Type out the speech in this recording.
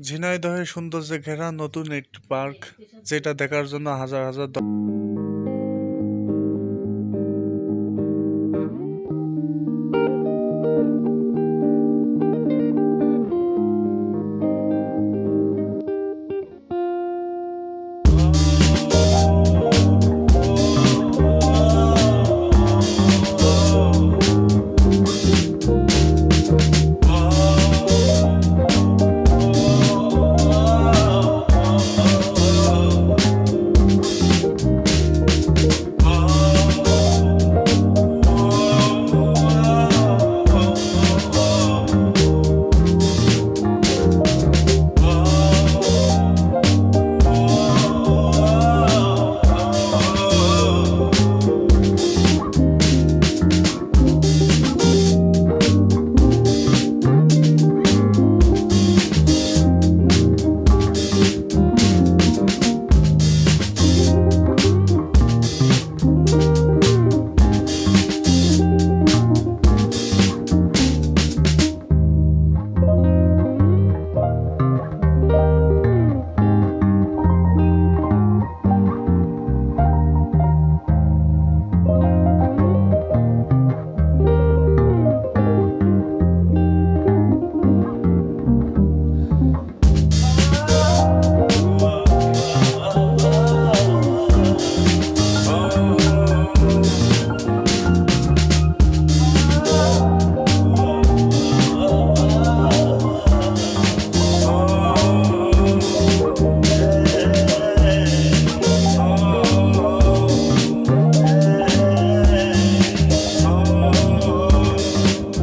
ঝিনাইদহে সৌন্দর্যে ঘেরা নতুন একটি পার্ক যেটা দেখার জন্য হাজার হাজার